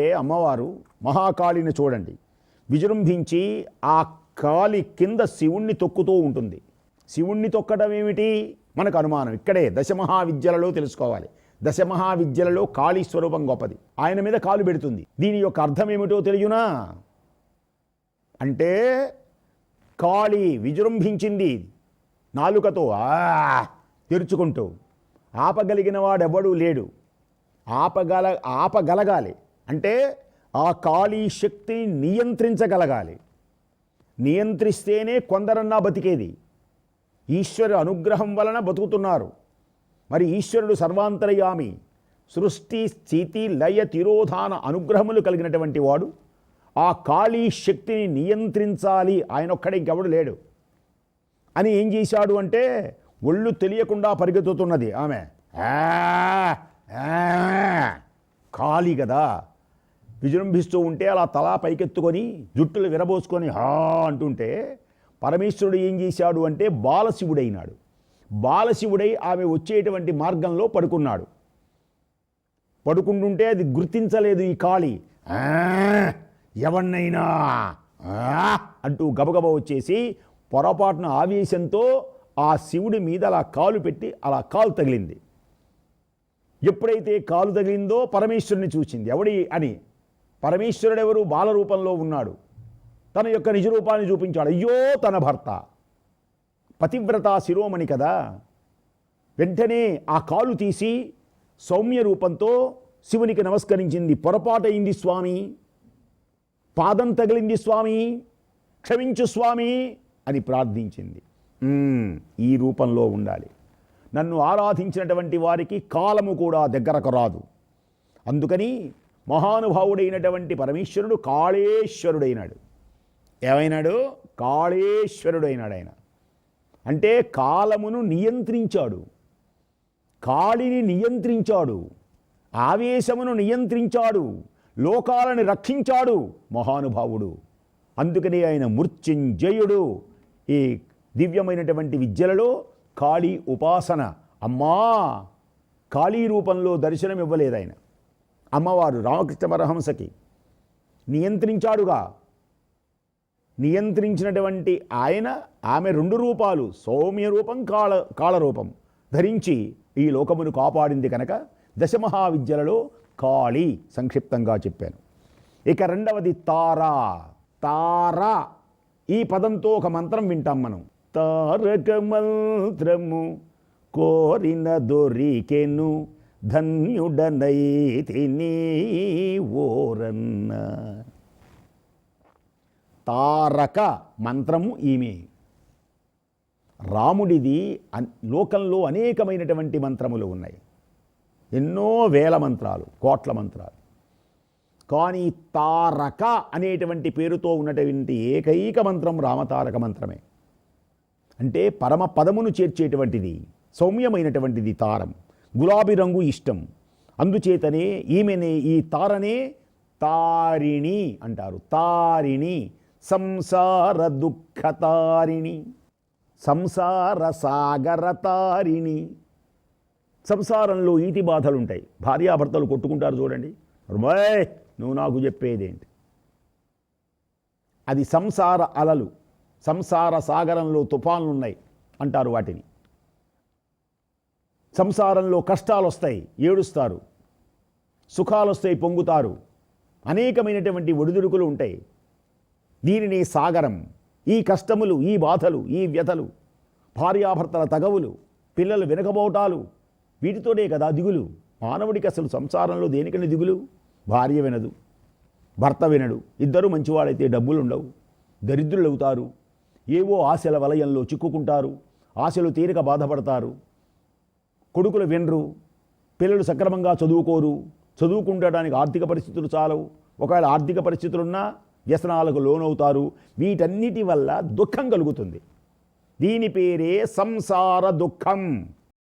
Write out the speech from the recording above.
ఏంటంటే అమ్మవారు మహాకాళిని చూడండి. విజృంభించి ఆ కాలి కింద శివుణ్ణి తొక్కుతూ ఉంటుంది. శివుణ్ణి తొక్కడం ఏమిటి? మనకు అనుమానం. ఇక్కడే దశమహావిద్యలలో తెలుసుకోవాలి. దశమహావిద్యలలో కాళీ స్వరూపం గొప్పది. ఆయన మీద కాలు పెడుతుంది. దీని యొక్క అర్థం ఏమిటో తెలియనా? అంటే కాళీ విజృంభించింది నాలుకతో ఆ తెరుచుకుంటూ ఆపగలిగిన వాడెవడూ లేడు. ఆపగల ఆపగలగాలి. అంటే ఆ కాళీ శక్తిని నియంత్రించగలగాలి. నియంత్రిస్తేనే కొందరన్నా బతికేది. ఈశ్వరు అనుగ్రహం వలన బతుకుతున్నారు. మరి ఈశ్వరుడు సర్వాంతరయామి సృష్టి స్థితి లయ తిరోధాన అనుగ్రహములు కలిగినటువంటి వాడు. ఆ కాళీ శక్తిని నియంత్రించాలి. ఆయన ఒక్కడే ఇంకెవడు లేడు. అని ఏం చేశాడు అంటే ఒళ్ళు తెలియకుండా పరిగెత్తుతున్నది. ఆమె ఖాళీ కదా విజృంభిస్తూ ఉంటే అలా తలా పైకెత్తుకొని జుట్టులు విరబోసుకొని హా అంటుంటే పరమేశ్వరుడు ఏం చేశాడు అంటే బాలశివుడైనాడు. బాలశివుడై ఆమె వచ్చేటువంటి మార్గంలో పడుకున్నాడు. పడుకుంటుంటే అది గుర్తించలేదు ఈ కాళీ. ఎవన్నైనా ఆ" అంటూ గబగబ వచ్చేసి పొరపాటున ఆవేశంతో ఆ శివుడి మీద అలా కాలు పెట్టి అలా కాలు తగిలింది. ఎప్పుడైతే కాలు తగిలిందో పరమేశ్వరుని చూసింది. ఎవడి అని? పరమేశ్వరుడెవరు? బాలరూపంలో బాల రూపంలో ఉన్నాడు. తన యొక్క నిజ రూపాన్ని చూపించాడు. అయ్యో తన భర్త. పతివ్రత శిరోమణి కదా. వెంటనే ఆ కాలు తీసి సౌమ్య రూపంతో శివునికి నమస్కరించింది. పొరపాటయింది స్వామి. పాదం తగిలింది స్వామి. క్షమించు స్వామి అని ప్రార్థించింది. ఈ రూపంలో ఉండాలి. నన్ను ఆరాధించినటువంటి వారికి కాలము కూడా దగ్గరకు రాదు. అందుకని మహానుభావుడైనటువంటి పరమేశ్వరుడు కాళేశ్వరుడైనాడు. ఏమైనాడు? కాళేశ్వరుడైనాడు ఆయన అంటే కాలమును నియంత్రించాడు. కాళిని నియంత్రించాడు. ఆవేశమును నియంత్రించాడు. లోకాలను రక్షించాడు మహానుభావుడు. అందుకనే ఆయన మృత్యుంజయుడు. ఈ దివ్యమైనటువంటి విద్యలలో కాళీ ఉపాసన. అమ్మా! కాళీ రూపంలో దర్శనం ఇవ్వలేదు ఆయన అమ్మవారు రామకృష్ణ పరహంసకి నియంత్రించాడుగా. నియంత్రించినటువంటి ఆయన ఆమె రెండు రూపాలు సౌమ్య రూపం కాళ కాళరూపం ధరించి ఈ లోకమును కాపాడింది కనుక దశమహావిద్యలలో కాళి సంక్షిప్తంగా చెప్పాను. ఇక రెండవది తారా. తారా. ఈ పదంతో ఒక మంత్రం వింటాం మనం. తారక మంత్రము కోరిన దొరికెను. ధన్యుడనైతిని ఓరన్న తారక మంత్రము ఈమె. రాముడిది లోకంలో అనేకమైనటువంటి మంత్రములు ఉన్నాయి. ఎన్నో వేల మంత్రాలు కోట్ల మంత్రాలు. కానీ తారక అనేటువంటి పేరుతో ఉన్నటువంటి ఏకైక మంత్రం రామతారక మంత్రమే. అంటే పరమ పదమును చేర్చేటువంటిది సౌమ్యమైనటువంటిది తారం. గులాబీ రంగు ఇష్టం. అందుచేతనే ఈమెనే ఈ తారనే తారిణి అంటారు. తారిణి సంసార దుఃఖతారిణి సంసార సాగర తారిణి. సంసారంలో ఈటి బాధలు ఉంటాయి భార్యాభర్తలు కొట్టుకుంటారు చూడండి. రుమాయ్ నువ్వు నాకు చెప్పేదేంటి? అది సంసార అలలు. సంసార సాగరంలో తుఫాన్లు ఉన్నాయి అంటారు వాటిని. సంసారంలో కష్టాలు వస్తాయి ఏడుస్తారు సుఖాలు వస్తాయి పొంగుతారు. అనేకమైనటువంటి ఒడిదుడుకులు ఉంటాయి. దీనిని సాగరం. ఈ కష్టములు ఈ బాధలు ఈ వ్యధలు భార్యాభర్తల తగవులు పిల్లలు వెనకబోటాలు వీటితోనే కదా దిగులు. మానవుడికి అసలు సంసారంలో దేనికని దిగులు? భార్య వినదు భర్త వినడు. ఇద్దరు మంచివాడైతే డబ్బులు ఉండవు దరిద్రులు అవుతారు ఏవో ఆశల వలయంలో చిక్కుకుంటారు ఆశలు తీరిక బాధపడతారు. కొడుకులు వినరు పిల్లలు సక్రమంగా చదువుకోరు చదువుకుంటడానికి ఆర్థిక పరిస్థితులు చాలవు. ఒకవేళ ఆర్థిక పరిస్థితులున్నా వ్యసనాలకు లోనవుతారు. వీటన్నిటి వల్ల దుఃఖం కలుగుతుంది. దీని పేరే సంసార దుఃఖం.